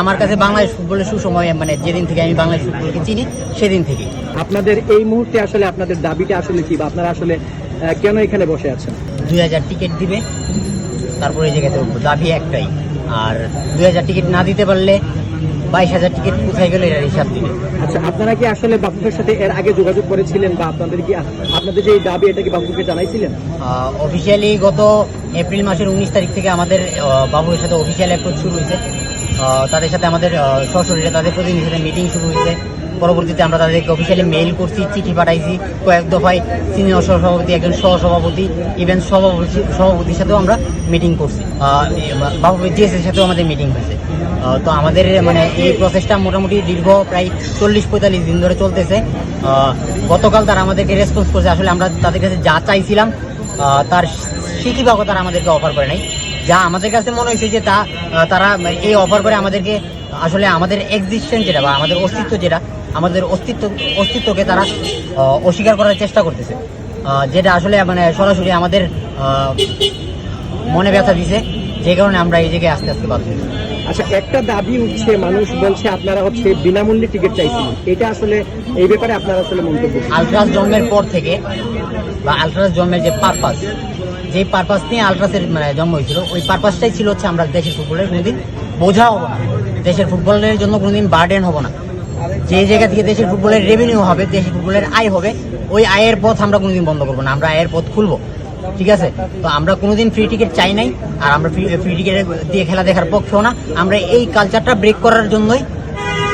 আমার কাছে বাংলাদেশ ফুটবলের সুসময় মানে যেদিন থেকে আমি বাংলাদেশ ফুটবলকে চিনি সেদিন থেকে আপনাদের এই মুহূর্তে আসলে আপনাদের দাবিটা আসলে কি বা আপনারা আসলে কেন এখানে বসে আছেন? দুই হাজার টিকিট দিবে তারপরে এই জায়গাতে উঠবো। দাবি একটাই আর দুই হাজার টিকিট না দিতে পারলে বাইশ হাজার টিকিট কোথায় গেলে এর হিসাব দিবে। আচ্ছা আপনারা কি আসলে বাফুফের সাথে এর আগে যোগাযোগ করেছিলেন বা আপনাদের কি আপনাদের যে এই দাবি এটা কি বাফুফকে জানাইছিলেন? অফিসিয়ালি গত এপ্রিল মাসের উনিশ তারিখ থেকে আমাদের বাবুর সাথে অফিসিয়াল অ্যাপ্রোচ শুরু হয়েছে। তাদের সাথে আমাদের সশরীরে তাদের প্রতিনিধির সাথে মিটিং শুরু হয়েছে পরবর্তীতে আমরা তাদেরকে অফিসিয়ালি মেইল করছি চিঠি পাঠাইছি কয়েক দফায় সিনিয়র সহসভাপতি একজন সহসভাপতি ইভেন সভাপতি সভাপতির সাথেও আমরা মিটিং করছি বাবু জিএসের সাথেও আমাদের মিটিং হয়েছে তো আমাদের মানে এই প্রসেসটা মোটামুটি দীর্ঘ প্রায় চল্লিশ পঁয়তাল্লিশ দিন ধরে চলতেছে গতকাল তারা আমাদেরকে রেসপন্স করছে আসলে আমরা তাদের কাছে যা চাইছিলাম তার শিখিবাগও তারা আমাদেরকে অফার করে নাই যা আমাদের কাছে মনে হয়েছে যে তা তারা এই অফার করে আমাদেরকে আসলে আমাদের এক্সিস্টেন্স যেটা বা আমাদের অস্তিত্ব যেটা আমাদের অস্তিত্ব অস্তিত্বকে তারা অস্বীকার করার চেষ্টা করতেছে। যেটা আসলে মানে সরাসরি আমাদের মনে ব্যথা দিছে। যে কারণে আমরা এই জায়গায় আস্তে আস্তে বাধ্য আচ্ছা একটা দাবি উঠছে মানুষ বলছে আপনারা হচ্ছে বিনামূল্যে টিকিট চাইছেন। এটা আসলে এই ব্যাপারে আপনারা আসলে মন্তব্য? আলট্রাস জন্মের পর থেকে বা আলট্রাস জন্মের যে পারপাস যে পারপাস নিয়ে আলট্রাসের মানে জন্ম হয়েছিল, ওই পারপাসটাই ছিল হচ্ছে আমরা দেশের ফুটবলের কোনোদিন বোঝা হব না। দেশের ফুটবলের জন্য কোনোদিন বার্ডেন হব না। যে জায়গা থেকে দেশের ফুটবলের রেভিনিউ হবে, দেশের ফুটবলের আয় হবে, ওই আয়ের পথ আমরা কোনোদিন বন্ধ করব না। আমরা আয়ের পথ খুলবো। ঠিক আছে? তো আমরা কোনোদিন ফ্রি টিকিট চাই নাই, আর আমরা ফ্রি টিকিট দিয়ে খেলা দেখার পক্ষেও না। আমরা এই কালচারটা ব্রেক করার জন্যই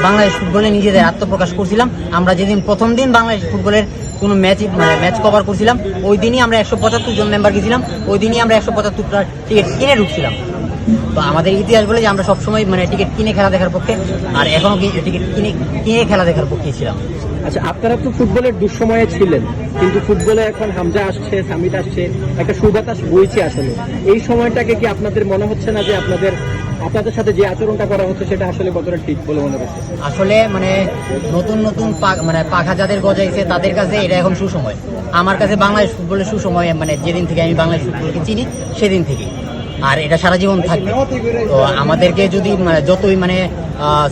বাংলাদেশ ফুটবলে নিজেদের আত্মপ্রকাশ করছিলাম। আমরা যেদিন প্রথম দিন বাংলাদেশ ফুটবলের কোনো ম্যাচ ম্যাচ কভার করছিলাম। ওই দিনই আমরা একশো পঁচাত্তর জন মেম্বার গেছিলাম। ওই দিনই আমরা একশো পঁচাত্তরটা টিকিট কিনে ঢুকছিলাম। তো আমাদের ইতিহাস বলে যে আমরা সবসময় মানে টিকিট কিনে খেলা দেখার পক্ষে, আর এখনও টিকিট কিনে কিনে খেলা দেখার পক্ষে ছিলাম। আচ্ছা আপনারা তো ফুটবলের দুঃসময়ে ছিলেন, কিন্তু ফুটবলে এখন হামজা আসছে, সামিদ আসছে, একটা সুবাতাস বইছে আসলে। এই সময়টাকে কি আপনাদের মনে হচ্ছে না যে আপনাদের আপনাদের সাথে যে আচরণটা করা হচ্ছে সেটা আসলে কতটা ঠিক বলে মনে হচ্ছে আসলে মানে নতুন নতুন মানে পাখা যাদের গজাইছে, তাদের কাছে এটা এখন সুসময়। আমার কাছে বাংলাদেশ ফুটবলের সুসময় মানে যেদিন থেকে আমি বাংলাদেশ ফুটবলকে চিনি, সেদিন থেকে আর এটা সারা জীবন থাকবে। তো আমাদেরকে যদি মানে যতই মানে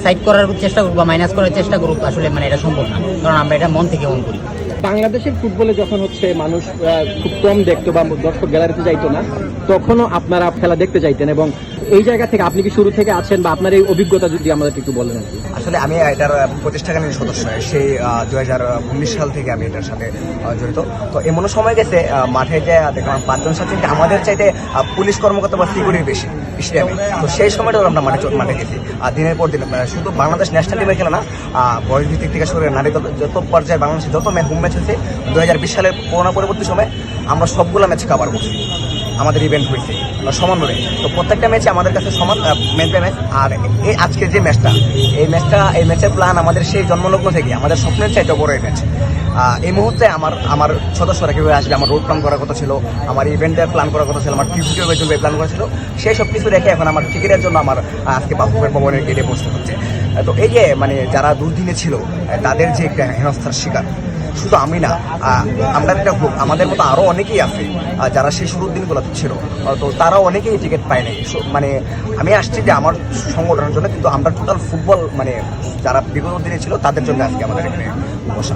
সাইড করার চেষ্টা করুক বা মাইনাস করার চেষ্টা করুক, আসলে মানে এটা সম্ভব না। কারণ আমরা এটা মন থেকে মন করি। বাংলাদেশের ফুটবলে যখন হচ্ছে মানুষ খুব কম দেখতো বা দর্শক গ্যালারিতে যাইতো না, তখনও আপনারা খেলা দেখতে চাইতেন এবং এই জায়গা থেকে আপনি কি শুরু থেকে আছেন বা আপনার এই অভিজ্ঞতা যদি আমাদের একটু বলেন আসলে আমি এটার প্রতিষ্ঠাকালীন সদস্য, সেই দু হাজার উনিশ সাল থেকে আমি এটার সাথে জড়িত। তো এমনও সময় গেছে মাঠে যে, দেখলাম পাঁচজন সাথে আমাদের চাইতে পুলিশ কর্মকর্তা বা সিকিউরিটি বেশি। বেশি আমি তো সেই সময়টা আমরা মাঠে মাঠে গেছি আর দিনের পর দিন শুধু বাংলাদেশ ন্যাশনাল টিমে খেলে না বয়স ভিত্তিক থেকে শুরু নারী যত পর্যায়ে বাংলাদেশে যত ম্যাচ হোম ম্যাচ হয়েছে দু হাজার বিশ সালের করোনা পরবর্তী সময় আমরা সবগুলো ম্যাচ কাভার করছি। আমাদের ইভেন্ট হয়েছে। সমন্বয়ে তো প্রত্যেকটা ম্যাচে আমাদের কাছে সমান ম্যাচ বাই ম্যাচ আর এই আজকের যে ম্যাচটা এই ম্যাচটা এই ম্যাচের প্ল্যান আমাদের সেই জন্মলগ্ন থেকে, আমাদের স্বপ্নের চাইতে বড় এই ম্যাচ এই মুহূর্তে আমার আমার সদস্যরা কীভাবে আসবে, আমার রোড প্ল্যান করার কথা ছিল, আমার ইভেন্টের প্ল্যান করার কথা ছিল, আমার টিভি কীভাবে চলবে প্ল্যান করা ছিল, সেই সব কিছু রেখে এখন আমার টিকিটের জন্য আমার আজকে বাফুফের ভবনের গেটে বসতে হচ্ছে। তো এই যে মানে যারা দুর্দিনে ছিল তাদের যে একটা হেনস্থার শিকার শুধু আমি না আমরা একটা গ্রুপ আমাদের মতো আরও অনেকেই আছে যারা সেই শুরুর দিনগুলোতে ছিল। তো তারা অনেকেই টিকিট পায় মানে আমি আসছি যে আমার সংগঠনের জন্য, কিন্তু আমরা টোটাল ফুটবল মানে যারা বিগত দিনে ছিল, তাদের জন্য আজকে আমাদের এখানে বসা